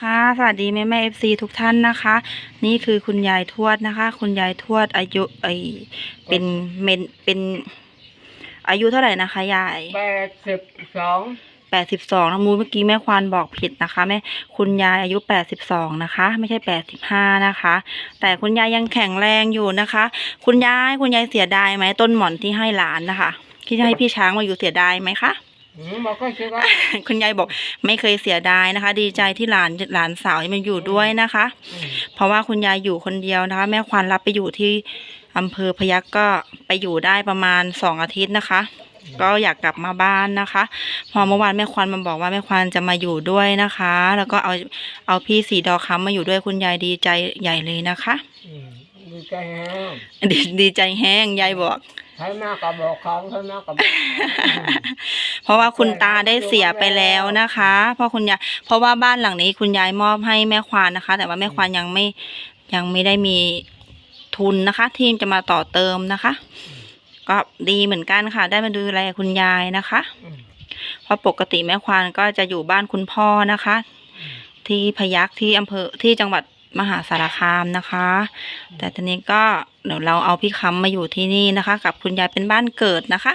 ค่ะสวัสดีแม่แม่เอฟซีทุกท่านนะคะ นี่คือคุณยายทวดนะคะ คุณยายทวดอายุไอเป็นเมนเป็นอายุเท่าไหร่นะคะยายแปดสิบสองแปดสิบสองนะมูเมื่อกี้แม่ควานบอกผิดนะคะแม่คุณยายอายุแปดสิบสองนะคะ ไม่ใช่แปดสิบห้านะคะ แต่คุณยายยังแข็งแรงอยู่นะคะ คุณยายคุณยายเสียดายไหมต้นหม่อนที่ให้หลานนะคะที่จะให้พี่ช้างมาอยู่เสียดายไหมคะหืม บอกก็คิดว่าคุณยายบอกไม่เคยเสียดายนะคะ ดีใจที่หลานหลานสาวมาอยู่ด้วยนะคะอืมเพราะว่าคุณยายอยู่คนเดียวนะคะ แม่ควานรับไปอยู่ที่อำเภอพยัคฆ์ก็ไปอยู่ได้ประมาณสองอาทิตย์นะคะ ก็อยากกลับมาบ้านนะคะ พอเมื่อวานแม่ควานมาบอกว่าแม่ควานจะมาอยู่ด้วยนะคะ แล้วก็เอาเอาพี่สีดอค้ำมาอยู่ด้วยคุณยายดีใจใหญ่เลยนะคะอืมดีใจแฮงดีดีใจแห้งยายบอก ใช้มากกับอกเขาใช้มากกับอกเพราะว่าคุณตาได้เสียไปแล้วนะคะเพราะคุณยายเพราะว่าบ้านหลังนี้คุณยายมอบให้แม่ควานนะคะ แต่ว่าแม่ควานยังไม่ยังไม่ได้มีทุนนะคะ ที่จะมาต่อเติมนะคะ ก็ดีเหมือนกันค่ะ ได้มาดูแลคุณยายนะคะเพราะปกติแม่ควานก็จะอยู่บ้านคุณพ่อนะคะ ที่พยัคฆ์ที่อำเภอที่จังหวัดมหาสารคามนะคะ แต่ตอนนี้ก็ เดี๋ยวเราเอาพี่คำมาอยู่ที่นี่นะคะ กับคุณยายเป็นบ้านเกิดนะคะ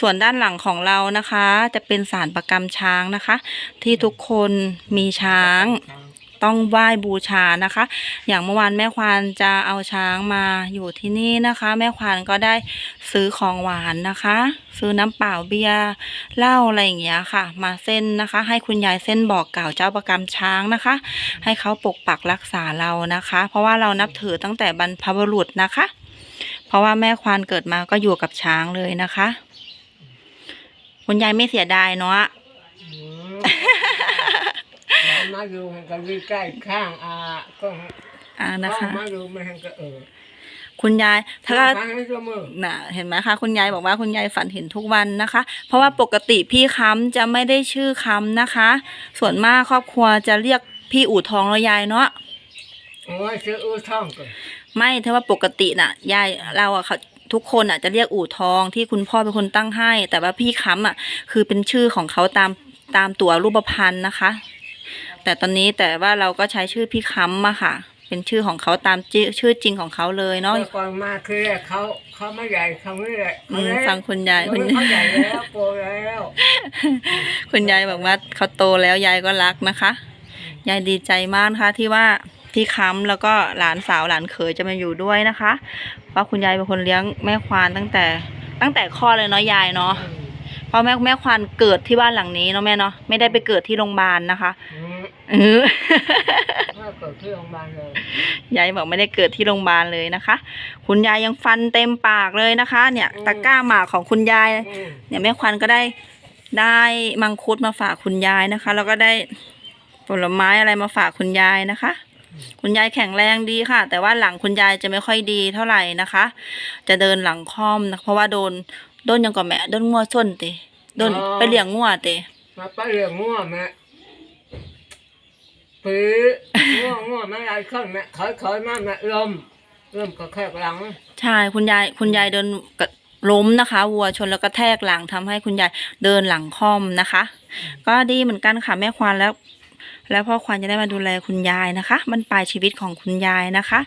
ส่วนด้านหลังของเรานะคะ จะเป็นสารประกรรมช้างนะคะ ที่ทุกคนมีช้าง ต้องไหว้บูชานะคะ อย่างเมื่อวานแม่ควานจะเอาช้างมาอยู่ที่นี่นะคะ แม่ควานก็ได้ซื้อของหวานนะคะ ซื้อน้ำเปล่าเบียร์เหล้าอะไรอย่างเงี้ยค่ะ มาเส้นนะคะ ให้คุณยายเส้นบอกกล่าวเจ้าประกรรมช้างนะคะ ให้เขาปกปักรักษาเรานะคะ เพราะว่าเรานับถือตั้งแต่บรรพบุรุษนะคะ เพราะว่าแม่ควานเกิดมาก็อยู่กับช้างเลยนะคะ คุณยายไม่เสียดายเนาะ มแล้วมาอยู่กันใกล้ๆข้างอาก็อ่านะคะ มาอยู่ไม่ให้ก็เออคุณยายถ้าฟังให้เสมอน่ะเห็นไหมคะคุณยายบอกว่าคุณยายฝันเห็นทุกวันนะคะ เพราะว่าปกติพี่ค้ำจะไม่ได้ชื่อค้ำนะคะ ส่วนมากครอบครัวจะเรียกพี่อู่ทองแล้วยายเนาะโอ้ยซื้ออู้ท่องก่อนไม่ถ้าว่าปกติน่ะยายเราอะเขาทุกคนอะจะเรียกอู่ทองที่คุณพ่อเป็นคนตั้งให้ แต่ว่าพี่ค้ำอะคือเป็นชื่อของเขาตามตามตัวรูปพรรณนะคะ แต่ตอนนี้แต่ว่าเราก็ใช้ชื่อพี่ค้ำมาค่ะ เป็นชื่อของเขาตามชื่อชื่อจริงของเขาเลยเนาะแต่ก่อนมาคือเขาเขาไม่ใหญ่เขาไม่ใหญ่อืเขามเล็กฟังคุณยายเอคุณอเขาใหญ่แล้วโตแล้ว คุณยายบอกว่าเขาโตแล้วยายก็รักนะคะ ยายดีใจมากนะคะที่ว่าพี่ค้ำแล้วก็หลานสาวหลานเขยจะมาอยู่ด้วยนะคะ เพราะคุณยายเป็นคนเลี้ยงแม่ควานตั้งแต่ ตั้งแต่คลอดเลยเนาะยายเนาะเพราะแม่แม่ควานเกิดที่บ้านหลังนี้เนาะแม่เนาะไม่ได้ไปเกิดที่โรงพยาบาลนะคะ อืม เออถ้าเกิดที่โรงพยาบาลเลยยายบอกไม่ได้เกิดที่โรงพยาบาลเลยนะคะ คุณยายยังฟันเต็มปากเลยนะคะ เนี่ยตะกร้าหมากของคุณยายอืมเนี่ยแม่ควันก็ได้ได้มังคุดมาฝากคุณยายนะคะ แล้วก็ได้ผลไม้อะไรมาฝากคุณยายนะคะ คุณยายแข็งแรงดีค่ะ แต่ว่าหลังคุณยายจะไม่ค่อยดีเท่าไหร่นะคะ จะเดินหลังค่อมนะเพราะว่าโดนโดนหยังก่อนแม่โดนงัวส้นเตะโดนไปเลี้ยงงัวเตะมาไปเรื่องง่วงแม่ ปื้อง่วงง่วงแม่ไรขึ้นแม่คอยคอยมาแม่ลมลมก็แค่หลังใช่คุณยายคุณยายเดินกะล้มนะคะ วัวชนแล้วก็แทกหลังทำให้คุณยายเดินหลังค่อมนะคะ ก็ดีเหมือนกันค่ะแม่ควานแล้ว แล้วพ่อควานจะได้มาดูแลคุณยายนะคะบรรปลายชีวิตของคุณยายนะคะ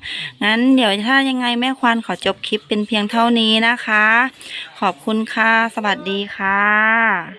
งั้นเดี๋ยวถ้ายังไงแม่ควานขอจบคลิปเป็นเพียงเท่านี้นะคะ ขอบคุณค่ะ สวัสดีค่ะ